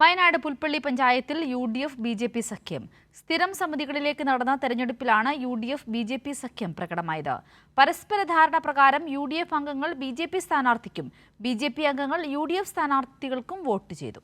വയനാട് പുൽപ്പള്ളി പഞ്ചായത്തിൽ U D F B J P സഖ്യം. സ്ഥിരം സമിതികളിലേക്ക് നടന്ന തെരഞ്ഞെടുപ്പിലാണ് U D F B J P സഖ്യം പ്രകടമായത്. പരസ്പര ധാരണ പ്രകാരം യു ഡി എഫ് അംഗങ്ങൾ ബി ജെ പി സ്ഥാനാർത്ഥിക്കും ബി ജെ പി അംഗങ്ങൾ യു ഡി എഫ് സ്ഥാനാർത്ഥികൾക്കും വോട്ട് ചെയ്തു.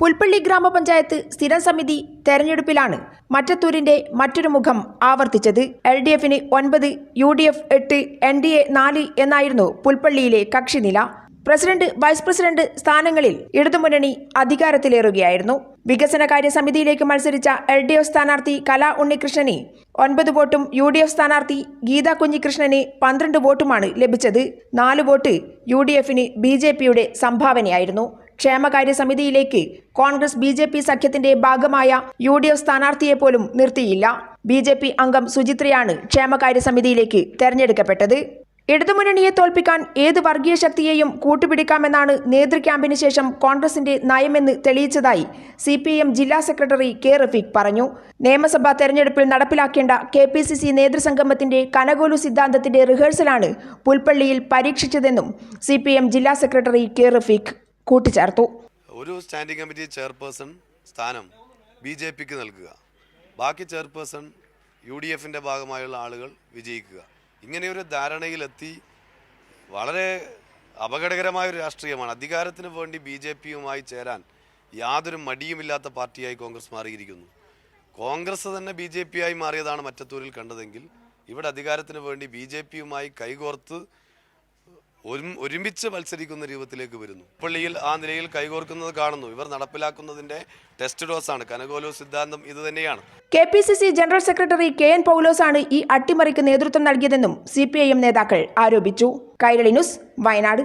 പുൽപ്പള്ളി ഗ്രാമപഞ്ചായത്ത് സ്ഥിരം സമിതി തെരഞ്ഞെടുപ്പിലാണ് മറ്റത്തൂരിന്റെ മറ്റൊരു മുഖം ആവർത്തിച്ചത്. എൽ ഡി എഫിന് ഒൻപത് യു ഡി എഫ് എട്ട് എൻ ഡി എ നാല് എന്നായിരുന്നു പുൽപ്പള്ളിയിലെ കക്ഷിനില. പ്രസിഡന്റ് വൈസ് പ്രസിഡന്റ് സ്ഥാനങ്ങളിൽ ഇടതുമുന്നണി അധികാരത്തിലേറുകയായിരുന്നു. വികസനകാര്യ സമിതിയിലേക്ക് മത്സരിച്ച എൽ ഡി എഫ് സ്ഥാനാർത്ഥി കലാ ഉണ്ണികൃഷ്ണന് ഒൻപത് വോട്ടും യു ഡി എഫ് സ്ഥാനാർത്ഥി ഗീതാ കുഞ്ഞികൃഷ്ണന് പന്ത്രണ്ട് വോട്ടുമാണ് ലഭിച്ചത്. നാല് വോട്ട് യു ഡി എഫിന് ബി ജെ പിയുടെ സംഭാവനയായിരുന്നു. ക്ഷേമകാര്യ സമിതിയിലേക്ക് കോൺഗ്രസ് ബി ജെ പി സഖ്യത്തിന്റെ ഭാഗമായ യു ഡി എഫ് സ്ഥാനാർത്ഥിയെ പോലും നിർത്തിയില്ല. ബി ജെ പി അംഗം സുചിത്രയാണ് ക്ഷേമകാര്യ സമിതിയിലേക്ക് തെരഞ്ഞെടുക്കപ്പെട്ടത്. ഇടതുമുന്നണിയെ തോൽപ്പിക്കാൻ ഏത് വർഗീയ ശക്തിയെയും കൂട്ടുപിടിക്കാമെന്നാണ് നേതൃക്യാമ്പിന് ശേഷം കോൺഗ്രസിന്റെ നയമെന്ന് തെളിയിച്ചതായി സി പി എം ജില്ലാ സെക്രട്ടറി കെ റഫീഖ് പറഞ്ഞു. നിയമസഭാ തെരഞ്ഞെടുപ്പിൽ നടപ്പിലാക്കേണ്ട കെ പി സി സി നേതൃസംഗമത്തിന്റെ കനകോലു സിദ്ധാന്തത്തിന്റെ റിഹേഴ്സലാണ് പുൽപ്പള്ളിയിൽ പരീക്ഷിച്ചതെന്നും സി പി എം ജില്ലാ സെക്രട്ടറി കെ റഫീഖ് കൂട്ടിച്ചേർത്തു. ഒരു സ്റ്റാൻഡിംഗ് കമ്മിറ്റി ചെയർപേഴ്സൺ സ്ഥാനം ബി ജെ പിക്ക് നൽകുക. ബാക്കി ചെയർപേഴ്സൺ യു ഡി ഭാഗമായുള്ള ആളുകൾ വിജയിക്കുക. ഇങ്ങനെയൊരു ധാരണയിലെത്തി വളരെ അപകടകരമായ ഒരു രാഷ്ട്രീയമാണ്. അധികാരത്തിന് വേണ്ടി ബി ജെ പിയുമായി ചേരാൻ യാതൊരു മടിയുമില്ലാത്ത പാർട്ടിയായി കോൺഗ്രസ് മാറിയിരിക്കുന്നു. കോൺഗ്രസ് തന്നെ ബി ജെ പി ആയി മാറിയതാണ് മറ്റത്തൂരിൽ കണ്ടതെങ്കിൽ ഇവിടെ അധികാരത്തിന് വേണ്ടി ബി ജെ പിയുമായി കൈകോർത്ത് ഒരുമിച്ച് മത്സരിക്കുന്ന രൂപത്തിലേക്ക് വരുന്നു. പള്ളിയിൽ ആ നിലയിൽ കൈകോർക്കുന്നത് കാണുന്നു. ഇവർ നടപ്പിലാക്കുന്നതിന്റെ ടെസ്റ്റ് ഡോസ് ആണ് കനകോലോ സിദ്ധാന്തം ഇത് തന്നെയാണ്. K P C C general secretary K N Paulose ആണ് ഈ അട്ടിമറിക്ക് നേതൃത്വം നൽകിയതെന്നും സി പി ഐ എം നേതാക്കൾ ആരോപിച്ചു. കൈരളി ന്യൂസ് വയനാട്.